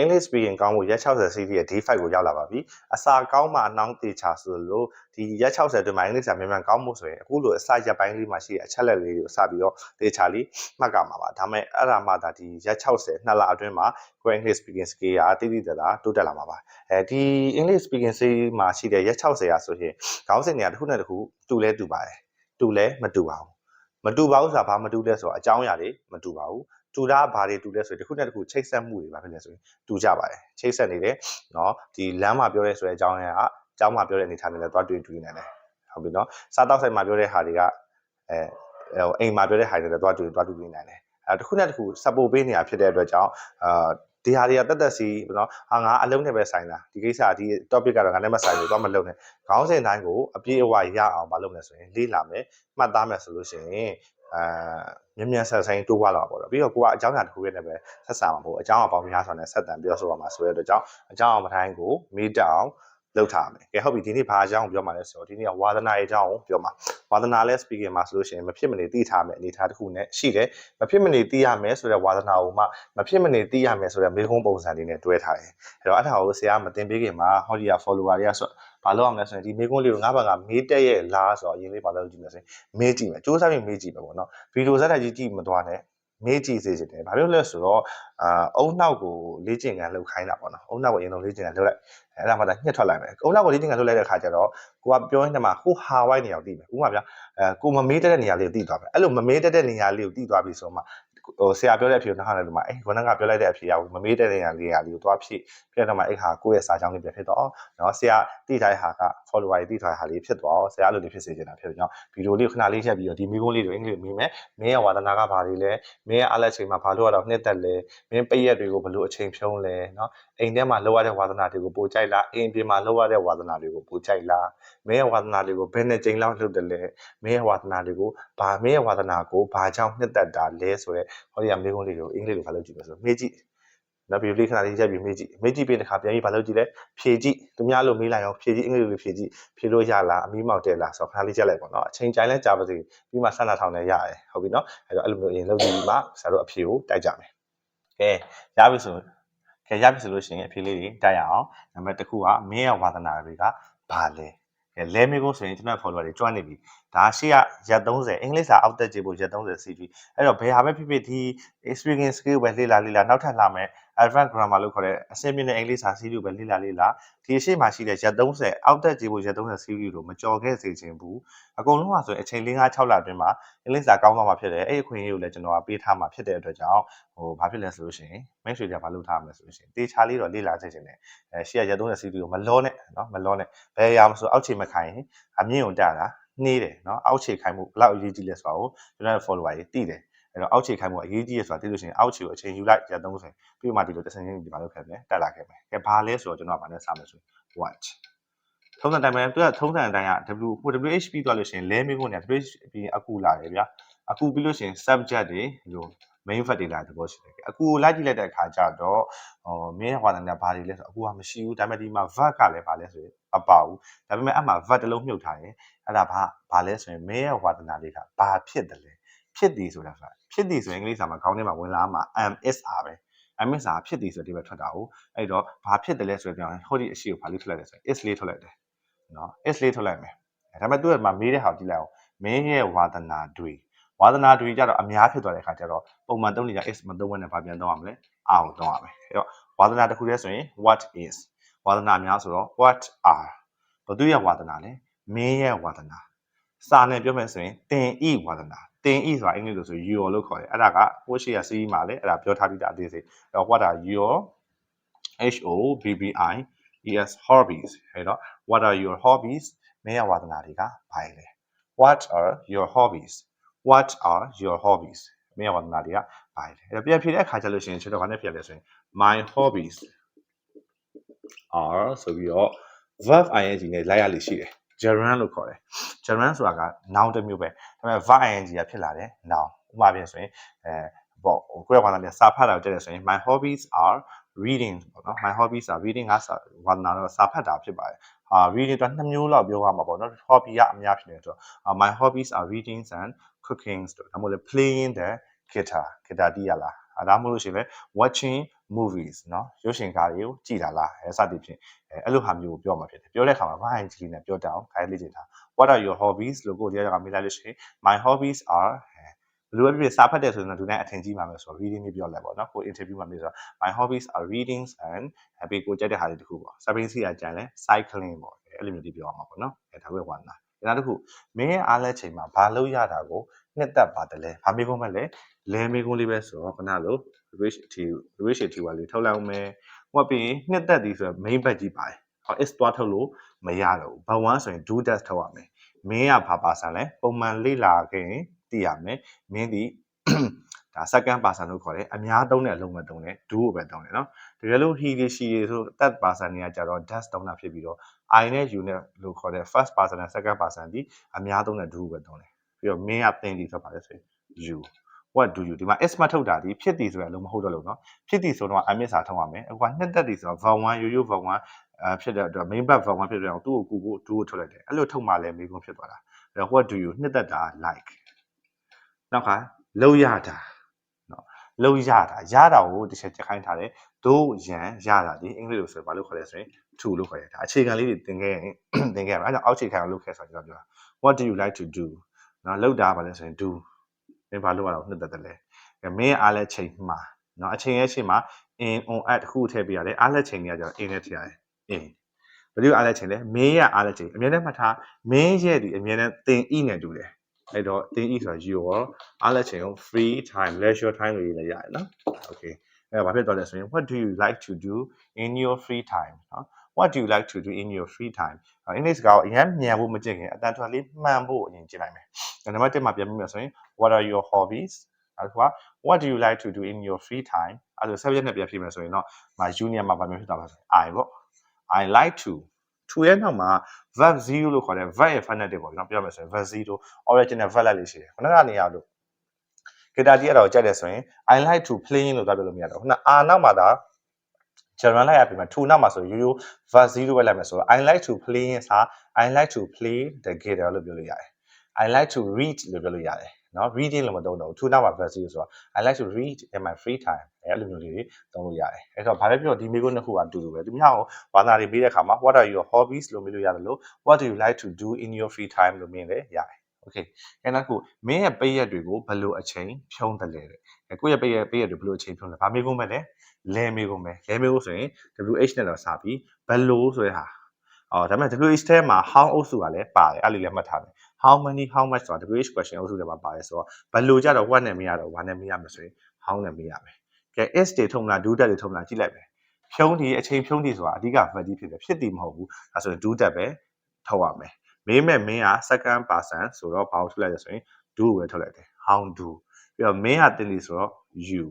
English speaking ကောင်းဖို့ရက်60 series ရဲ့ D5 ကိုရောက်လာပါပြီအစာကောင်းမှအနှောင်းသေးချာဆိုလို့ဒီရက်60အတွင်းမှာ English စာမြန်မြန်ကောင်းဖို့ဆိုရင်အခုလိုအစရက်ပိုင်းလေးမှာရှိတဲ့အချက်လက်လေးတွေကိုစပြီးတော့သေချာလေးမှတ်ကမှာပါဒါမဲ့အဲ့ဒါမှဒါဒီရက်60နှစ်လအတွင်းမှာကို English speaking skill ကတိတိကျကျတိုးတက်လာမှာပါအဲဒီ English speaking skill မှာရှိတဲ့ရက်60ရာဆိုရင်ခေါင်းစဉ်တွေကတစ်ခုနဲ့တစ်ခုတူလဲတူပါတယ်တူလဲမတူပါဘူးမတူပါဘူးဆိုတာဘာမတူလဲဆိုတော့အကြောင်းအရာတွေမတူပါဘူး တူတာဘာတွေတူလဲဆိုရင်တစ်ခုနဲ့တစ်ခုချိတ်ဆက်မှုတွေဘာဖြစ်လဲဆိုရင်တူကြပါတယ်ချိတ်ဆက်နေတယ်เนาะဒီလမ်းမှာပြောရဲဆိုတဲ့အကြောင်းအရာအကြောင်းမှာပြောတဲ့အနေထားတွေလည်းတွားတွေ့တွေ့နေတယ်ဟုတ်ပြီเนาะစားတောက်ဆိုင်မှာပြောတဲ့ဟာတွေကအဲဟိုအိမ်မှာပြောတဲ့ဟာတွေလည်းတွားတွေ့တွားတွေ့နေတယ်အဲတစ်ခုနဲ့တစ်ခု support ပေးနေတာဖြစ်တဲ့အတွက်ကြောင့်အာဒီဟာတွေကတက်တက်စီเนาะဟာငါအလုံးနဲ့ပဲဆိုင်တာဒီကိစ္စဒီ topic ကတော့ငါနဲ့မဆိုင်ဘူးတော့မလုပ်နဲ့ခေါင်းစဉ်တိုင်းကိုအပြည့်အဝရအောင်မလုပ်နဲ့ဆိုရင်လေ့လာမယ်မှတ်သားမယ်ဆိုလို့ရှိရင် အာမြန်မြန်ဆက်ဆိုင်တိုးွားလာပါတော့ပြီးတော့ကိုကအကြောင်းအရာတစ်ခုရဲ့နဲ့ပဲဆက်ဆံမှာပေါ့အကြောင်းအပေါင်းများစွာနဲ့ဆက်တန်ပြောဆိုရမှာဆိုတဲ့အတွက်ကြောင့်အကြောင်းအမတိုင်းကိုမေးတအောင်လောက်ထားမယ်။ကဲဟုတ်ပြီဒီနေ့ဘာအကြောင်းပြောမှာလဲဆိုတော့ဒီနေ့ကဝါသနာရေးအကြောင်းကိုပြောမှာ။ဝါသနာလဲ speaking မှာဆိုလို့ရှိရင်မဖြစ်မနေသိထားမယ်အနေထားတစ်ခုနဲ့ရှိတယ်။မဖြစ်မနေသိရမယ်ဆိုတဲ့ဝါသနာကိုမှမဖြစ်မနေသိရမယ်ဆိုတဲ့မေးခွန်းပုံစံလေးနဲ့တွဲထားတယ်။အဲ့တော့အဲ့ဒါကိုဆရာမတင်ပေးခင်မှာဟောဒီက follower တွေကဆို ဘာလုပ်အောင်လဲဆိုရင်ဒီမေးခွန်းလေးကိုငါးဘက်ကမေးတက်ရဲ့လားဆိုတော့အရင်လေးဘာလုပ်ကြည့်မလဲဆိုရင်မေးကြည့်မယ်။စူးစမ်းပြီးမေးကြည့်မယ်ပေါ့နော်။ဗီဒီယိုဇာတ်တိုက်ကြီးကြည့်မသွားနဲ့မေးကြည့်စေချင်တယ်။ဘာဖြစ်လို့လဲဆိုတော့အာအုံနောက်ကိုလေ့ကျင့်ခန်းလုပ်ခိုင်းတာပေါ့နော်။အုံနောက်ကိုအရင်ဆုံးလေ့ကျင့်ခန်းလုပ်လိုက်။အဲ့ဒါမှသာညှက်ထွက်လိုက်မယ်။အုံနောက်ကိုလေ့ကျင့်ခန်းလုပ်လိုက်တဲ့အခါကျတော့ကိုကပြောရင်းတမှာဟိုဟာဝိုင်းနေအောင်သိမယ်။ဥပမာဗျာအဲကိုမမေးတတ်တဲ့နေရာလေးကိုသိသွားမယ်။အဲ့လိုမမေးတတ်တဲ့နေရာလေးကိုသိသွားပြီဆိုမှ ဟိုဆရာပြောတဲ့အဖြေကိုနားထောင်လိုက်လို့မှအေးခဏကပြောလိုက်တဲ့အဖြေကမမေးတဲ့နေရာလေးရာလေးကိုသွားဖြည့်ပြတဲ့မှာအဲ့ဟာကိုယ့်ရဲ့စာကြောင်းလေးပြဖြစ်တော့နော်ဆရာတိထားတဲ့ဟာက follower တွေတိထားတဲ့ဟာလေးဖြစ်သွားအောင်ဆရာအဲ့လိုလေးဖြစ်စေချင်တာဖြစ်တော့ဗီဒီယိုလေးကိုခဏလေးချက်ပြီးတော့ဒီမိကုန်းလေးတွေအင်္ဂလိပ်မေးမယ်မင်းရဲ့ဝါဒနာကဘာတွေလဲမင်းရဲ့အားလက်ချိန်မှာဘာလို့ရတော့နှစ်သက်လဲမင်းပိတ်ရက်တွေကိုဘလို့အချိန်ဖြုံးလဲနော်အိမ်ထဲမှာလောက်ရတဲ့ဝါဒနာတွေကိုပိုကြိုက်လားအိမ်ပြင်မှာလောက်ရတဲ့ဝါဒနာတွေကိုပိုကြိုက်လား မင်းရဲ့ဝါဒနာတွေကိုဘယ်နဲ့ချိန်လောက်လုပ်တယ်လဲမင်းရဲ့ဝါဒနာတွေကိုဘာမင်းရဲ့ဝါဒနာကိုဘာကြောင့်နှစ်သက်တာလဲဆိုတော့ဟောဒီကမိကုန်းလေးတွေကိုအင်္ဂလိပ်လိုခါလုပ်ကြည့်မယ်ဆိုမေးကြည့်နောက်ပြီးလေးခဏလေးရက်ပြီးမေးကြည့်မေးကြည့်ပြီးတခါပြန်ပြီးဘာလုပ်ကြည့်လဲဖြေကြည့်သူများလိုမေးလိုက်အောင်ဖြေကြည့်အင်္ဂလိပ်လိုဖြေကြည့်ဖြေလို့ရလားအမီးမောက်တယ်လားဆိုတော့ခဏလေးချက်လိုက်ပေါ့နော်အချိန်ကြိုင်လဲကြာပါစေပြီးမှဆက်နာထောင်လဲရတယ်ဟုတ်ပြီနော်အဲ့တော့အဲ့လိုမျိုးအရင်လုပ်ကြည့်ပြီးမှဆရာတို့အဖြေကိုတိုက်ကြမယ်ကဲရပြီဆိုကဲရပြီဆိုလို့ရှိရင်အဖြေလေးတွေတိုက်ရအောင်နံပါတ်1ခုကမင်းရဲ့ဝါသနာတွေကဘာလဲကဲ လဲမေးဖို့ဆိုရင်ကျွန်တော် follower တွေကျွမ်းနေပြီ ဒါရှေ့ကရက်30အင်္ဂလိပ်စာအောက်တက်ကြည့်ဖို့ရက်30 CV အဲ့တော့ဘယ်ဟာပဲဖြစ်ဖြစ်ဒီ experience skill ပဲလေ့လာလေ့လာနောက်ထပ်လာမယ် advanced grammar လို့ခေါ်တဲ့အဆင့်မြင့်တဲ့အင်္ဂလိပ်စာ CV ကိုပဲလေ့လာလေ့လာဒီအရှိမှရှိတဲ့ရက်30အောက်တက်ကြည့်ဖို့ရက်30 CV ကိုမကြော်ခဲ့စေချင်ဘူးအကုန်လုံးကဆိုရင်အချိန်၄၅6လအတွင်းမှာအင်္ဂလိပ်စာကောင်းသွားမှာဖြစ်တယ်အဲ့ဒီအခွင့်အရေးကိုလည်းကျွန်တော်ကပေးထားမှာဖြစ်တဲ့အတွက်ကြောင့်ဟိုဘာဖြစ်လဲဆိုလို့ရှိရင်မိတ်ဆွေတွေကဘာလုပ်ထားမလဲဆိုလို့ရှိရင်တေချာလေးတော့လေ့လာချက်ချင်တယ်အဲရှေ့ကရက်30 CV ကိုမလောနဲ့နော်မလောနဲ့ဘယ်အရာမဆိုအောက်ခြေမခိုင်းရင်အမြင့်ကိုတက်တာ နှေးတယ်เนาะအောက်ခြေခိုင်းမှုဘယ်လောက်အရေးကြီးလဲဆိုတာကိုကျွန်တော် follower တွေသိတယ်အဲ့တော့အောက်ခြေခိုင်းမှုအရေးကြီးရဆိုတာသိလို့ရှိရင်အောက်ခြေကိုအချိန်ယူလိုက်ရ30ပြီးမှဒီလိုတစ်စင်းချင်းဒီမှာလုပ်ခဲ့မယ်တက်လာခဲ့မယ်ကဲဘာလဲဆိုတော့ကျွန်တော်ကဘာနဲ့စမယ်ဆိုရင် watch ထုံးစံတိုင်းပဲသူကထုံးစံတိုင်းက W ဟို WH ပြီးသွားလို့ရှိရင်လဲမေးခွန်းเนี่ย WH ပြီးအကူလာတယ်ဗျာအကူပြီးလို့ရှိရင် subject တွေဒီလို main fact တွေလာတဲ့ဘောရှိတယ်အကူကိုလိုက်ကြည့်လိုက်တဲ့အခါကျတော့ဟိုမင်းဟောတာညာဘာတွေလဲဆိုအကူကမရှိဘူးဒါပေမဲ့ဒီမှာ verb ကလည်းဘာလဲဆိုရင်မပါဘူးဒါပေမဲ့အမှ verb တစ်လုံးမြုပ်ထားတယ်အဲ့ဒါဘာဘာလဲဆိုရင်မင်းရဲ့ဝါဒနာလေးကဘာဖြစ်တယ်လဲဖြစ်သည်ဆိုတာကဖြစ်သည်ဆိုရင်အင်္ဂလိပ်စာမှာခေါင်းထဲမှာဝင်လာမှာ am is are ပဲ am is are ဖြစ်သည်ဆိုတဲ့ဒီပဲထွက်တာ哦အဲ့တော့ဘာဖြစ်တယ်လဲဆိုတော့ဟိုဒီအရှိကိုဘာလို့ထွက်လိုက်လဲဆိုရင် is လေးထွက်လိုက်တယ်နော် is လေးထွက်လိုက်မယ်ဒါပေမဲ့သူကမှမေးတဲ့ဟာကိုကြည့်လိုက်အောင်မင်းရဲ့ဝါဒနာတွေ ဝါသနာတွေကြတော့အများဖြစ်သွားတဲ့အခါကျတော့ပုံမှန်သုံးနေကြ is မသုံးဘဲနဲ့ဗာပြန်သုံးရမလဲအာကိုသုံးရမယ်အဲ့တော့ဝါသနာတစ်ခုတည်းဆိုရင် what is ဝါသနာများဆိုတော့ what are ဘသူရဲ့ဝါသနာလဲမင်းရဲ့ဝါသနာစာနဲ့ပြောမယ်ဆိုရင်တင်ဤဝါသနာတင်ဤဆိုတာအင်္ဂလိပ်လိုဆို your လို့ခေါ်တယ်အဲ့ဒါကဟိုရှိရစီးမှာလေအဲ့ဒါပြောထားပြီးသားအသေးစိတ်အဲ့တော့ what are your h o b b i es hobbies အဲ့တော့ what are your hobbies မင်းရဲ့ဝါသနာတွေကဘာလဲ what are your hobbies what are your hobbies မင်းရဲ့ဝါသနာတွေကဘာလဲအဲ့တော့ပြန်ဖြေတဲ့အခါကျလို့ရှိရင်ကျွန်တော်ဘာနဲ့ဖြေလဲဆိုရင် my hobbies are ဆိုပြီးတော့ verb ing နဲ့လိုက်ရလိမ့်ရှိတယ် gerund လို့ခေါ်တယ် gerund ဆိုတာက noun တစ်မျိုးပဲဒါပေမဲ့ verb ing ကဖြစ်လာတယ် noun ဥပမာပြင်ဆိုရင်အဲပေါ့ကိုယ့်ရဲ့ဝါသနာနဲ့စာဖတ်တာကိုတက်တယ်ဆိုရင် my hobbies are reading ပေါ့နော် my hobbies are reading ကဝါသနာတော့စာဖတ်တာဖြစ်ပါတယ်အာ reading တော့နှစ်မျိုးလောက်ပြောရမှာပေါ့နော် hobby ကအများဖြစ်နေတော့ my hobbies are reading and cooking ဆိုတော့ဒါမှမဟုတ် playing the guitar guitar တီးရလား အဲဒါမှမဟုတ်လို့ရှိရင်လည်း watching movies เนาะရုပ်ရှင်ကားတွေကိုကြည်တာလားအဲစသဖြင့်အဲအဲ့လိုဟာမျိုးကိုပြောမှာဖြစ်တယ်ပြောတဲ့အခါမှာဘာဟန်ကြီးနဲ့ပြောတတ်အောင်ခိုင်းလေ့ကျင့်တာ what are your hobbies လို့ကိုတရားကမေးလိုက်လို့ရှိရင် my hobbies are ဘယ် လိုပဲဖြစ်ဖြစ်စာဖတ်တယ်ဆိုရင်တော့ဒီတိုင်းအထင်ကြီးမှာပဲဆိုတော့ reading လေးပြောလိုက်ပေါ့နော်ကို interview မှာမေးဆိုတော့ my hobbies are readings and အပေကိုကြိုက်တဲ့ဟာတွေတခုပေါ့စာပင်းစီကကြံလဲ cycling ပေါ့အဲ့လိုမျိုးဒီပြောအောင်ပါပေါ့နော်အဲဒါပဲဝါနာနောက်တစ်ခုမင်းရဲ့အားလဲချိန်မှာဘာလို့ရတာကိုနှစ်သက်ပါတယ်လဲဘာမေးခွန်းမဲ့လဲလဲမေးခွန်းလေးပဲဆိုတော့ခဏလို့ wish အထီ wish အထီပါလေးထုတ်လိုက်အောင်မယ်ဟိုပြီးနှစ်သက်သည်ဆိုတော့ main ဘက်ကြီးပါတယ်ဟော is သွားထုတ်လို့မရတော့ဘူးဘ1ဆိုရင် do that ထုတ်ရမယ်မင်းကဘာပါဆန်လဲပုံမှန်လေ့လာခဲ့ရင် သိရမယ်မင်းဒီဒါ second person လို့ခေါ်တယ်အများသုံးတဲ့အလုံးပဲသုံးတယ် do ကိုပဲသုံးတယ်နော်တကယ်လို့ he တွေ she တွေဆို third person တွေကကြတော့ does သုံးတာဖြစ်ပြီးတော့ i နဲ့ you နဲ့လို့ခေါ်တဲ့ first person နဲ့ second person ဒီအများသုံးတဲ့ do ကိုပဲသုံးတယ်ပြီးတော့ main က thing တွေဆိုပါလဲဆိုရင် you what do you ဒီမှာ s မထုတ်တာဒီဖြစ်တည်ဆိုရအလုံးမဟုတ်တော့လို့နော်ဖြစ်တည်ဆိုတော့ i မြစ်စာထုတ်ရမယ်အခုကနှစ်သက်တည်ဆိုတော့ verb 1ရိုးရိုး verb 1အဖြစ်တဲ့အတွက် main verb verb 1ဖြစ်တဲ့အောင်သူ့ကိုကိုကို do ကိုထုတ်လိုက်တယ်အဲ့လိုထုတ်မှလည်းမေးခွန်းဖြစ်သွားတာအဲ့တော့ what do you နှစ်သက်တာ like နောက်ခါလောက်ရတာနော်လောက်ရတာရတာကိုတစ်ချက်ချက်ခိုင်းထားတယ်ဒို့ရန်ရတာဒီအင်္ဂလိပ်လိုဆိုဘာလို့ခေါ်လဲဆိုရင် to လို့ခေါ်ရတာအခြေခံလေးတွေသင်ခဲ့ရင်သင်ခဲ့ရမှာအဲကြောင့်အောက်ခြေခံအောင်လုပ်ခဲ့ဆိုတော့ကျွန်တော်ပြောတာ what do you like to do နော်လောက်တာပါလဲဆိုရင် do မင်းဘာလို့ရတော့နှစ်သက်တယ်လဲမင်းအားလဲချိန်မှာနော်အချိန်ရဲ့ချိန်မှာ in on at တခုထည့်ပြရတယ်အားလက်ချိန်တွေကကျတော့ in နဲ့ထည့်ရတယ် in ဘယ်လိုအားလက်ချိန်လဲမင်းရအားလက်ချိန်အမြဲတမ်းမှတ်ထားမင်းရဲ့ဒီအမြဲတမ်းသင် e နဲ့တူတယ် အဲ့တော့သင် e ဆိုတာ your အားလက်ချိန်ကို free time leisure time လို့ရေးလိုက်ရတယ်နော် okay အဲ့တော့ဘာဖြစ်သွားလဲဆိုရင် what do you like to do in your free time နော် what do you like to do in your free time အင်္ဂလိပ်စကားကိုအရင်မြန်ဖို့မကျင့်ခင်အတန်ထွက်လေးမှန်ဖို့အရင်ကျင့်လိုက်မယ်နံပါတ်1မှာပြန်ပြီးမှဆိုရင် what are your hobbies အဲ့ဒါက what do you like to do in your free time အဲ့ဒါ subject နဲ့ပြန်ဖြေမယ်ဆိုရင်တော့မ union မှာဗာမျိုးဖြစ်တာပါဆိုရင် I ပေါ့ I like to to ရဲ့နောက်မှာ verb 0လို့ခေါ်တဲ့ verb ရဲ့ infinitive ပေါ့ကျွန်တော်ပြောမယ်ဆိုရင် verb 0 original verb လိုက်လေးရှိတယ်ခုနကနေရလို့ guitar တီးရတော့ကြိုက်တယ်ဆိုရင် I like to play လို့ပြောပြလို့မရတော့ခုန R နောက်မှာဒါ general လိုက်ရပြီမှာ to နောက်မှာဆိုရိုးရိုး verb 0ပဲလိုက်မယ်ဆိုတော့ I like to play စာ I like to play the guitar လို့ပြောလို့ရတယ် I like to read လို့ပြောလို့ရတယ် နော် reading လို့မသုံးတော့ဘူး to နောက်မှာ verb 0ဆိုတော့ I like to read in my free time အဲ့လိုမျိုးလေးတွေသုံးလို့ရတယ်အဲ့တော့ဘာပဲပြောဒီမိကုန်းနှစ်ခုကအတူတူပဲသူများကိုဘာသာတွေပေးတဲ့အခါမှာ what are your hobbies လို့မေးလို့ရတယ်လို့ what do you like to do in your free time လို့မေးလည်းရတယ် okay အဲ့နောက်ခုမင်းရဲ့ပိတ်ရက်တွေကိုဘယ်လိုအချိန်ဖြုံးတယ်လဲတဲ့အဲကိုယ့်ရဲ့ပိတ်ရက်ပိတ်ရက်တွေဘယ်လိုအချိန်ဖြုံးလဲဗာမေးကုန်မဲ့လဲလဲမေးကုန်မဲ့လဲမေးကုန်ဆိုရင် WH နဲ့တော့စပြီးဘယ်လိုဆိုတဲ့ဟာအော်ဒါပေမဲ့ WH ထဲမှာ how အုပ်စုကလည်းပါတယ်အဲ့လိုလည်းမှတ်ထားမယ် how many how much ဆိုတာ WH question အုပ်စုထဲမှာပါတယ်ဆိုတော့ဘယ်လိုကြတော့ what နဲ့မေးရတော့ what နဲ့မေးရမယ်ဆိုရင် how နဲ့မေးရမယ်ကဲ is တွေထုံမလား do that တွေထုံမလားကြည့်လိုက်မယ်ဖြုံးဒီအချိန်ဖြုံးဒီဆိုတာအဓိက verb ဖြစ်တယ်ဖြစ်တည်မဟုတ်ဘူးဒါဆိုရင် do that ပဲထုတ်ရမယ်မေးမဲ့မင်းက second person ဆိုတော့ဘာကိုထုတ်လိုက်လဲဆိုရင် do ကိုပဲထုတ်လိုက်တယ် how do ပြီးတော့မင်းကတင်လီဆိုတော့ you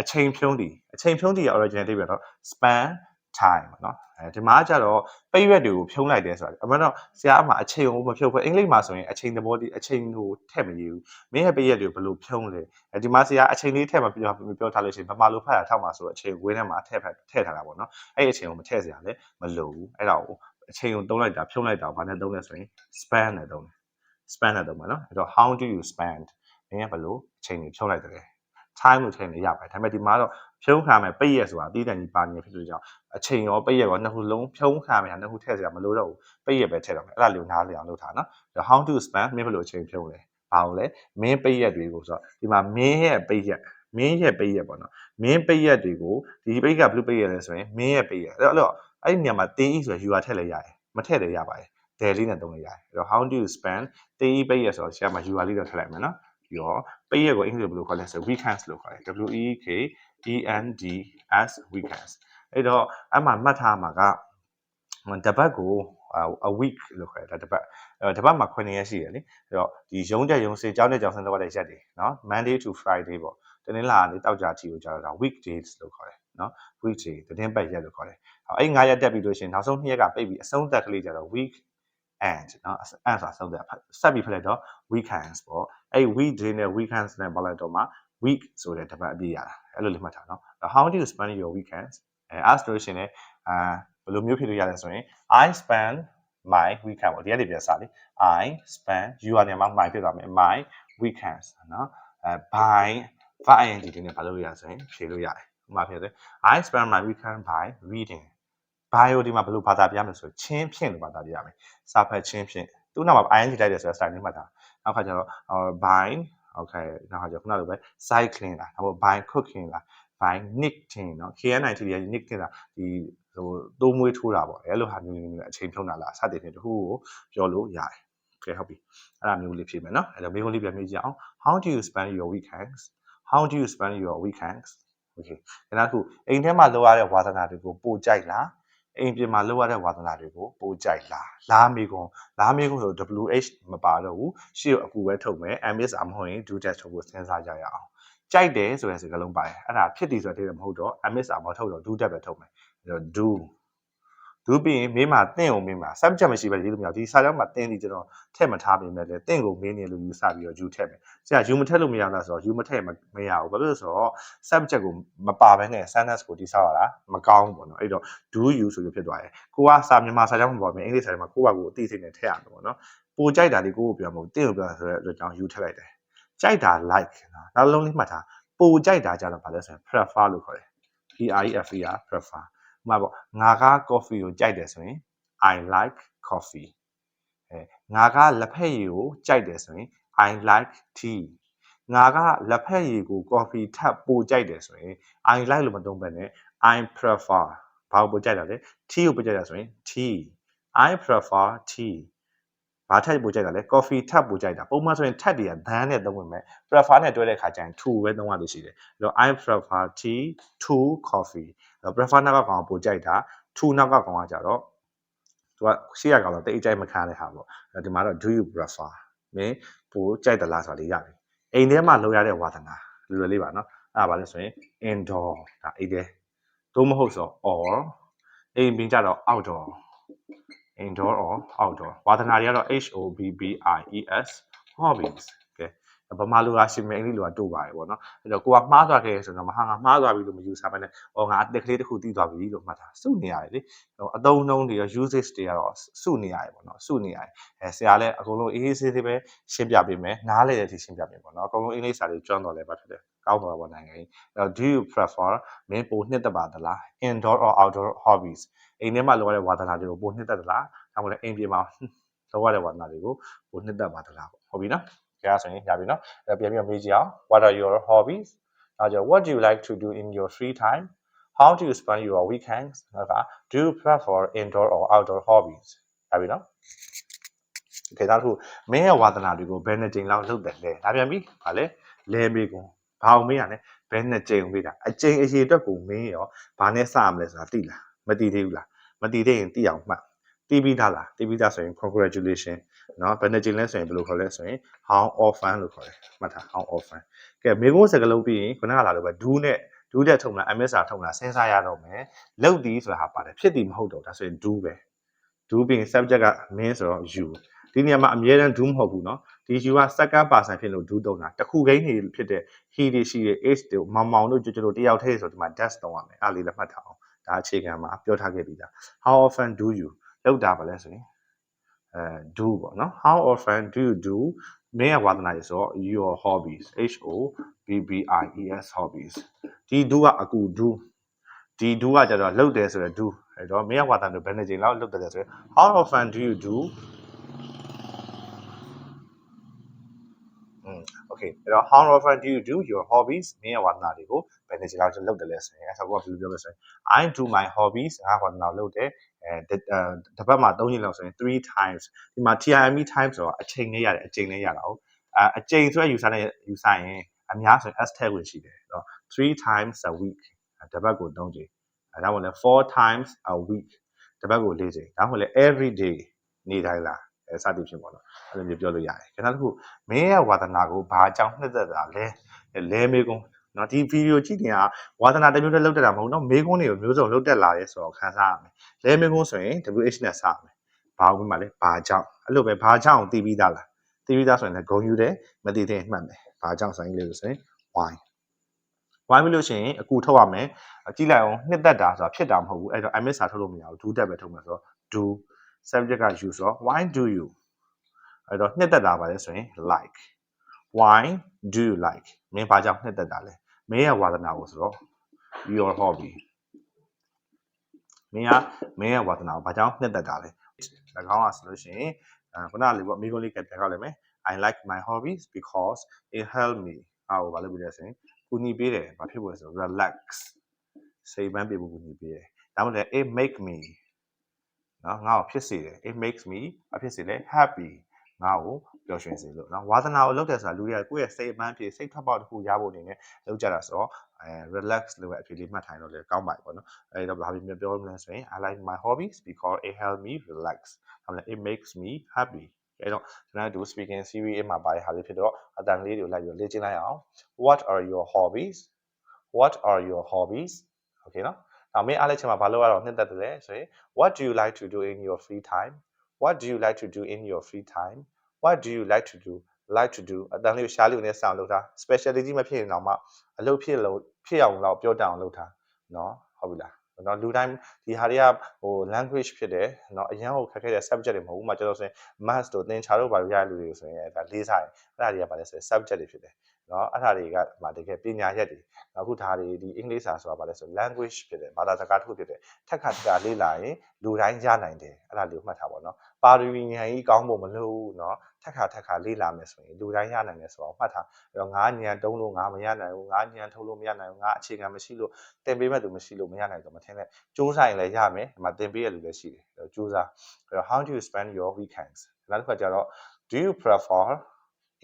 အချိန်ဖြုံးဒီအချိန်ဖြုံးဒီ original တိပြတော့ span time ပေါ့နော်အဲဒီမှာကျတော့ပိတ်ရက်တွေကိုဖြုံးလိုက်တယ်ဆိုတာအမှန်တော့ဆရာအမှအချိန်ကိုမဖြုတ်ဘူးအင်္ဂလိပ်မှာဆိုရင်အချိန်သဘောတည်းအချိန်ကိုထည့်မရဘူးမင်းရဲ့ပိတ်ရက်တွေကိုဘယ်လိုဖြုံးလဲအဲဒီမှာဆရာအချိန်လေးထည့်မှာပြောပြောထားလို့ရှိရင်ဗမာလိုဖတ်တာထောက်မှာဆိုတော့အချိန်ဝင်းထဲမှာထည့်ဖတ်ထည့်ထားတာပေါ့နော်အဲ့ဒီအချိန်ကိုမထည့်စရာလည်းမလိုဘူးအဲ့ဒါကိုအချိန်ကိုတုံးလိုက်တာဖြုံးလိုက်တာဘာနဲ့တုံးလဲဆိုရင် span နဲ့တုံးတယ် span နဲ့တုံးမယ်နော်အဲ့တော့ how do you spend မင်းကဘယ်လိုအချိန်ကိုဖြုံးလိုက်တယ် time လို့ထည့်နေရပါတယ်ဒါပေမဲ့ဒီမှာတော့ဖြုံးခါမယ်ပိတ်ရက်ဆိုတာအတီးတန်ကြီးပါနေဖြစ်လို့ကြောင့်အချိန်ရောပိတ်ရက်ရောနှစ်ခုလုံးဖြုံးခါမယ်နှစ်ခုထည့်စရာမလိုတော့ဘူးပိတ်ရက်ပဲထည့်တော့မယ်အဲ့ဒါလေးကိုနားလည်အောင်လုပ်ထားနော် how to spend မင်းဘယ်လိုအချိန်ဖြုံးလဲဘာလို့လဲမင်းပိတ်ရက်တွေကိုဆိုတော့ဒီမှာမင်းရဲ့ပိတ်ရက်မင်းရဲ့ပိတ်ရက်ပေါ့နော်မင်းပိတ်ရက်တွေကိုဒီပိတ်ကဘယ်လိုပိတ်ရက်လဲဆိုရင်မင်းရဲ့ပိတ်ရက်အဲ့တော့အဲ့ဒီနေရာမှာတင်းဤဆိုရ you ထည့်လဲရတယ်မထည့်လဲရပါတယ်ဒယ်လေးနဲ့သုံးလို့ရတယ်အဲ့တော့ how do you spend တင်းဤပိတ်ရက်ဆိုတော့ဆရာမ you လေးတော့ထည့်လိုက်မယ်နော် ပြီးတော့ပိတ်ရက်ကိုအင်္ဂလိပ်ဘယ်လိုခေါ်လဲဆို weekends လို့ခေါ်တယ် W E K E N D S weekends အဲ့တော့အမှမှတ်ထားမှာကတပတ်ကို a week လို့ခေါ်တယ်ဒါတပတ်အဲတပတ်မှာ9ရက်ရှိတယ်လေအဲ့တော့ဒီရုံးတက်ရုံးစေကြောင်းတဲ့ကြောင်းဆင်းတော့တဲ့ရက်တွေနော် Monday to Friday ပေါ့တနင်္လာနေ့တောက်ကြချီကိုကြာတာ weekdays လို့ခေါ်တယ်နော် weekday တင်းပတ်ရက်လို့ခေါ်တယ်အဲ့9ရက်တက်ပြီးလို့ရှိရင်နောက်ဆုံး2ရက်ကပိတ်ပြီးအဆုံးသက်ကလေးကြတော့ week and เนาะ and ဆိုတာဆုံးသက်ဆက်ပြီးဖလိုက်တော့ weekends ပေါ့အဲ့ weekday နဲ့ weekends နဲ့ပါလိုက်တော့မှ week ဆိုတဲ့တပတ်အပြည့်ရတာအဲ့လိုလေးမှတ်ထားเนาะ how do you spend your weekends အဲ ask လို့ရှိရင်လည်းအာဘယ်လိုမျိုးဖြစ်လို့ရလဲဆိုရင် I spend my weekend ပေါ့ဒီကနေပြန်စလေ I spend you အနေမှာ my ဖြစ်သွားမယ် my weekends เนาะအဲ by verb ing ဒီနဲ့ဘာလို့ရဆိုရင်ဖြေလို့ရတယ်ဥပမာဖြစ်တယ် I spend my weekend by reading bio ဒီမှာဘယ်လိုဘာသာပြရမလဲဆိုချင်းဖြင့်လို့ဘာသာပြရမယ်စာဖတ်ချင်းဖြင့်သူ့နောက်မှာ ing လိုက်တယ်ဆိုတော့ style နဲ့မှတ်တာနောက်ခါကျတော့ by okay နောက်ခါကျခုနလိုပဲ cycling လားဒါပေမဲ့ by cooking လား by knitting เนาะ KN90 ရဲ့ knitting တာဒီဟိုသိုးမွေးထိုးတာပေါ့အဲ့လိုဟာမျိုးမျိုးအချိန်ဖြုံးတာလားစသဖြင့်တခုကိုပြောလို့ရတယ်။ Okay ဟုတ်ပြီ။အဲ့ဒါမျိုးလေးဖြေမယ်နော်။အဲ့တော့မိကုန်းလေးပြန်မေးကြည့်အောင်။ How do you spend your weekends? How do you spend your weekends? Okay ။ဒါကခုအိမ်ထဲမှာလုပ်ရတဲ့ဝါသနာတွေကိုပိုကြိုက်လား။ အိမ်ပြင်မှာလုပ်ရတဲ့ဝါသနာတွေကိုပိုကြိုက်လား။လားမိကုန်းလားမိကုန်းဆို WH မပါတော့ဘူး။ရှေ့ကိုအကူပဲထုတ်မယ်။ MS အမဟုတ်ရင် do test ထုတ်ဖို့စဉ်းစားကြရအောင်။ကြိုက်တယ်ဆိုတဲ့စကားလုံးပါတယ်။အဲ့ဒါဖြစ်တည်ဆိုတဲ့မဟုတ်တော့ MS အမထုတ်တော့ do test ပဲထုတ်မယ်။အဲ့တော့ do ဒူးပြီးရင်မင်းမှာတင့်ကိုမင်းမှာ subject မရှိပဲရေးလို့မရဘူးဒီစာကြောင်းမှာတင်းဒီကျွန်တော်ထည့်မထားပေမဲ့လည်းတင့်ကိုမင်းနေလို့ယူဆပြီးတော့ယူထည့်မယ်ဆရာယူမထည့်လို့မရလားဆိုတော့ယူမထည့်မရဘူးဘာလို့လဲဆိုတော့ subject ကိုမပါဘဲနဲ့ sentence ကိုတိဆောက်ရတာမကောင်းဘူးပေါ့နော်အဲ့တော့ do you ဆိုပြီးဖြစ်သွားတယ်ကိုကစာမြန်မာစာကြောင်းမှာပေါ့မယ်အင်္ဂလိပ်စာထဲမှာကိုကကိုအသိစိတ်နဲ့ထည့်ရမှာပေါ့နော်ပိုကြိုက်တာလေးကိုကိုပြောမှာတင့်ကိုပြောတာဆိုတဲ့အတွက်ကြောင့်ယူထည့်လိုက်တယ်ကြိုက်တာ like နောက်လုံးလေးမှတ်ထားပိုကြိုက်တာကြတော့ဘာလဲဆိုရင် prefer လို့ခေါ်တယ် P R E F E R prefer ဥပမာပေါ့ငါက coffee ကိုကြိုက်တယ်ဆိုရင် I like coffee အဲငါကလက်ဖက်ရည်ကိုကြိုက်တယ်ဆိုရင် I like tea ငါကလက်ဖက်ရည်ကို coffee ထပ်ပိုကြိုက်တယ်ဆိုရင် I like လို့မသုံးဘဲနဲ့ I prefer ဘာကိုပိုကြိုက်တာလဲ tea ကိုပိုကြိုက်တာဆိုရင် tea I prefer tea ဘာထပ်ပိုကြိုက်တာလဲ coffee ထပ်ပိုကြိုက်တာပုံမှန်ဆိုရင်ထပ်တွေက than နဲ့သုံးဝင်မယ် prefer နဲ့တွဲတဲ့ခါကျရင် to ပဲသုံးရလို့ရှိတယ်အဲ့တော့ I prefer tea to coffee အဲ့တော့ prefer နောက်ကကောင်ပိုကြိုက်တာ to နောက်ကကောင်ကကြတော့သူကရှေ့ရကောင်တော့တိတ်အကြိုက်မခံတဲ့ဟာပေါ့အဲ့ဒီမှာတော့ do you prefer မင်းပိုကြိုက်သလားဆိုတာလေးရပြီအိမ်ထဲမှာလုပ်ရတဲ့ဝါသနာလွယ်လွယ်လေးပါနော်အဲ့ဒါပါလဲဆိုရင် indoor ဒါအိမ်ထဲသို့မဟုတ်ဆို or အိမ်ပြင်ကြတော့ outdoor indoor or outdoor ဝါသနာတွေကတော့ H O B B I E S hobbies ဗမာလူကရှင်မအင်္ဂလိပ်လူကတို့ပါတယ်ပေါ့နော်အဲ့တော့ကိုကမှားသွားခဲ့ဆိုတော့မဟာငါမှားသွားပြီလို့မယူဆပါနဲ့အော်ငါအသက်ကလေးတစ်ခုတီးသွားပြီလို့မှတ်တာစုနေရတယ်လေအသုံးနှုန်းတွေရော usage တွေကတော့စုနေရတယ်ပေါ့နော်စုနေရတယ်အဲဆရာလည်းအကုန်လုံးအေးအေးဆေးဆေးပဲရှင်းပြပေးမယ်နားလေတဲ့အထိရှင်းပြပေးပေါ့နော်အကုန်လုံးအင်္ဂလိပ်စာတွေကျွမ်းတော်လဲပါဖြစ်တယ်ကောင်းတော်ပါနိုင်ငံကြီးအဲ့တော့ do you prefer မင်းပိုနှစ်သက်ပါသလား indoor or outdoor hobbies အိမ်ထဲမှာလုပ်ရတဲ့ဝါသနာတွေကိုပိုနှစ်သက်သလားဒါမှမဟုတ်အိမ်ပြင်မှာလုပ်ရတဲ့ဝါသနာတွေကိုပိုနှစ်သက်ပါသလားပေါ့ဟုတ်ပြီနော် ကြားဆိုရင်ရပြီနော်အဲ့ပြန်ပြီးမေးကြည့်အောင် what are your hobbies နောက်ကြ what do you like to do in your free time how do you spend your weekends နောက်က do you prefer indoor or outdoor hobbies ရပြီနော် Okay နောက်တစ်ခုမင်းရဲ့ဝါသနာတွေကိုဘယ်နှစ်ကြိမ်လောက်လုပ်တယ်လဲဒါပြန်ပြီဗာလဲလဲမေးကုန်ဘာအောင်မေးရလဲဘယ်နှစ်ကြိမ်မေးတာအကြိမ်အရေအတွက်ကိုမင်းရောဘာနဲ့စရမလဲဆိုတာသိလားမသိသေးဘူးလားမသိသေးရင်သိအောင်မှတ်သိပြီးသားလားသိပြီးသားဆိုရင် congratulation เนาะဘယ်နှကြိမ်လဲဆိုရင်ဘယ်လိုခေါ်လဲဆိုရင် how often လို့ခေါ်တယ်မှတ်ထား how often ကဲမိကုန်းစကားလုံးပြီးရင်ခုနကလာလို့ပဲ do နဲ့ do တဲ့ထုံလား MSR ထုံလားစဉ်းစားရတော့မယ်လုပ်သည်ဆိုတာဟာပါတယ်ဖြစ်သည်မဟုတ်တော့ဒါဆိုရင် do ပဲ do ပြီးရင် subject က mean ဆိုတော့ you ဒီနေရာမှာအမြဲတမ်း do မဟုတ်ဘူးเนาะဒီ you က second person ဖြစ်လို့ do သုံးတာတခုခိန်းနေဖြစ်တဲ့ he တွေရှိတဲ့ is တွေမောင်မောင်တို့ကျွတ်ကျွတ်တို့တယောက်တည်းဆိုဒီမှာ dash သုံးရမယ်အားလေးလည်းမှတ်ထားအောင်ဒါအခြေခံမှာပြောထားခဲ့ပြီးသား how often do you လောက်တာပါလဲဆိုရင် အဲ do ပေါ့နော် how often do you do မင်းရဲ့ဝါသနာတွေဆိုတော့ your hobbies h o b b i e s hobbies ဒီ do ကအကူ do ဒီ do ကကြတော့လုပ်တယ်ဆိုတော့ do အဲ့တော့မင်းရဲ့ဝါသနာတွေဘယ်နှကြိမ်လောက်လုပ်တယ်ဆိုတော့ how often do you do อืม okay အဲ့တော့ how often do you do your hobbies မင်းရဲ့ဝါသနာတွေကို နေချင်လောက်ကျွန်တော်လုပ်တယ်လဲဆိုရင်အဲ့ဒါကိုကဘယ်လိုပြောမလဲဆိုရင် I do my hobbies ငါဘာနာလုပ်တယ်အဲတစ်ပတ်မှာ၃ရက်လောက်ဆိုရင်3 times ဒီမှာ TIME time ဆိုတော့အချိန်လေးရတယ်အချိန်လေးရတာဟုတ်အအချိန်ဆိုရယူဆတဲ့ယူဆရင်အများဆိုရင် S tag ဝင်ရှိတယ်အဲ့တော့3 times a week တစ်ပတ်ကို၃ကြိမ်အဲဒါမှမဟုတ်4 times a week တစ်ပတ်ကို၄ကြိမ်ဒါမှမဟုတ် every day နေ့တိုင်းလားအဲစသည်ဖြင့်ပေါ့နော်အဲ့လိုမျိုးပြောလို့ရတယ်ခဏတစ်ခုမင်းရဲ့ဝါသနာကိုဘာကြောင့်နှက်သက်တာလဲလဲမေကုန်း နော်ဒီဗီဒီယိုကြည့်နေတာဝါသနာတစ်မျိုးတည်းလောက်တက်တာမဟုတ်နော်မေးခွန်းတွေကိုမျိုးစုံလောက်တက်လာရဲဆိုတော့ခံစားရမယ်လဲမေးခွန်းဆိုရင် WH နဲ့စရမယ်ဘာဝင်မှာလဲဘာကြောင့်အဲ့လိုပဲဘာကြောင့်သိပြီးသားလားသိပြီးသားဆိုရင်လည်းဂုံယူတယ်မသိသေးရင်မှတ်မယ်ဘာကြောင့်ဆိုရင်လေးလို့ဆိုရင် why ဝိုင်းပြီးလို့ရှိရင်အကူထုတ်ရမယ်ကြည့်လိုက်အောင်နှစ်သက်တာဆိုတာဖြစ်တာမဟုတ်ဘူးအဲ့တော့ MS စာထုတ်လို့မရဘူး do တက်ပဲထုတ်မယ်ဆိုတော့ do subject က you ဆိုတော့ why do you အဲ့တော့နှစ်သက်တာပါလဲဆိုရင် like why do you like မင်းဘာကြောင့်နှစ်သက်တာလဲမင်းရဲ့ဝါသနာကိုဆိုတော့ your hobby မင်းကမင်းရဲ့ဝါသနာကိုဘာကြောင့်နှစ်သက်တာလဲ၎င်းကဆိုလို့ရှိရင်အဲခုနကလေးပေါ့မိကုန်းလေးကပြန်ကောက်လိုက်မယ် I like my hobbies because it help me အားကိုဘာလို့ပြောလဲဆိုရင်ကူညီပေးတယ်ဘာဖြစ်လို့လဲဆိုတော့ relax စိတ်ပန်းပြေဖို့ကူညီပေးတယ်ဒါမှမဟုတ် it make me နော်ငါ့ကိုဖြစ်စေတယ် it makes me အဖြစ်စေလဲ happy ငါ့ကိုပျော်ရွှင်စေလို့နော်ဝါသနာကိုလုပ်တယ်ဆိုတာလူတွေကကိုယ့်ရဲ့စိတ်အပန်းဖြစ်စိတ်ထွက်ပေါက်တစ်ခုရဖို့အနေနဲ့လုပ်ကြတာဆိုတော့အဲ relax လို့ပဲအဖြစ်လေးမှတ်ထိုင်တော့လေကောင်းပါပြီပေါ့နော်အဲဒီတော့ဘာဖြစ်မြပြောမလဲဆိုရင် I like my hobbies because it help me relax ဒါမှလည်း it makes me happy အဲတော့ကျွန်တော်တို့ speaking series မှာပါတဲ့ဟာလေးဖြစ်တော့အတန်လေးတွေကိုလိုက်ပြီးလေ့ကျင့်လိုက်အောင် what are your hobbies what are your hobbies okay နော်နောက်မင်းအားလည်းချိန်မှာဘာလို့ရတော့နှစ်သက်တယ်လဲဆိုရင် what do you like to do in your free time what do you like to do in your free time what do you like to do like to do အတန်လေးကိုရှားလေးကိုလည်းစောင့်လုပ်တာ specialty မဖြစ်ရင်တော့မှအလုပ်ဖြစ်လို့ဖြစ်အောင်တော့ပြောတတ်အောင်လုပ်တာเนาะဟုတ်ပြီလားเนาะလူတိုင်းဒီဟာတွေကဟို language ဖြစ်တယ်เนาะအရင်ကခက်ခဲတဲ့ subject တွေမဟုတ်ဘူးဥပမာကျွန်တော်ဆိုရင် maths တို့သင်ချာတို့ဘာလို့ရတဲ့လူတွေဆိုရင်ဒါလေးစားတယ်အဲ့ဒါတွေကဘာလဲဆိုရင် subject တွေဖြစ်တယ် နော်အဲ့ဒါတွေကမှတကယ်ပညာရက်တွေအခုဒါတွေဒီအင်္ဂလိပ်စာဆိုတာဘာလဲဆို language ဖြစ်တယ်ဘာသာစကားတစ်ခုဖြစ်တယ်ထက်ခါတခါလေ့လာရင်လူတိုင်းကြားနိုင်တယ်အဲ့ဒါလေးကိုမှတ်ထားပါတော့ပါရမီဉာဏ်ကြီးကောင်းဖို့မလိုဘူးနော်ထက်ခါထက်ခါလေ့လာမယ်ဆိုရင်လူတိုင်းရနိုင်တယ်ဆိုတော့မှတ်ထားအဲ့တော့ငါဉာဏ်တုံးလို့ငါမရနိုင်ဘူးငါဉာဏ်ထုတ်လို့မရနိုင်ဘူးငါအခြေခံမရှိလို့တင်ပေးမဲ့သူမရှိလို့မရနိုင်တော့မထင်နဲ့စူးစမ်းရင်လည်းရမယ်ဒီမှာတင်ပေးရလူလည်းရှိတယ်အဲ့တော့စူးစမ်းအဲ့တော့ how do you spend your weekends နောက်တစ်ခါကျတော့ do you prefer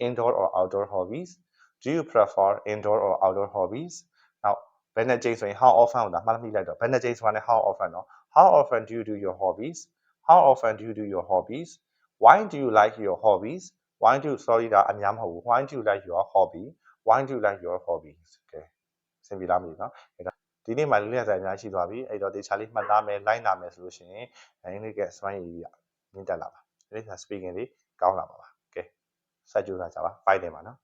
indoor or outdoor hobbies do you prefer indoor or outdoor hobbies နောက် Bennett James ဆိုရင် how often ကိုဒါမှတ်မိလိုက်တော့ Bennett James ဆိုတာ how often နော် how often do you do your hobbies how often do you do your hobbies why do you like your hobbies why do you sorry ဒါအများမဟုတ်ဘူး why do you like your hobby why do you like your hobbies okay စင်ပြလာမိနော်အဲ့ဒါဒီနေ့မှာလူလျက်စာအများရှိသွားပြီအဲ့တော့တေချာလေးမှတ်သားမယ်လိုက်နာမယ်ဆိုလို့ရှိရင်အင်္ဂလိပ်က smile ကြီးကမြင့်တက်လာပါ English speaking လေးကောင်းလာပါပါ okay စကြိုးစားကြပါ fight တယ်ပါနော်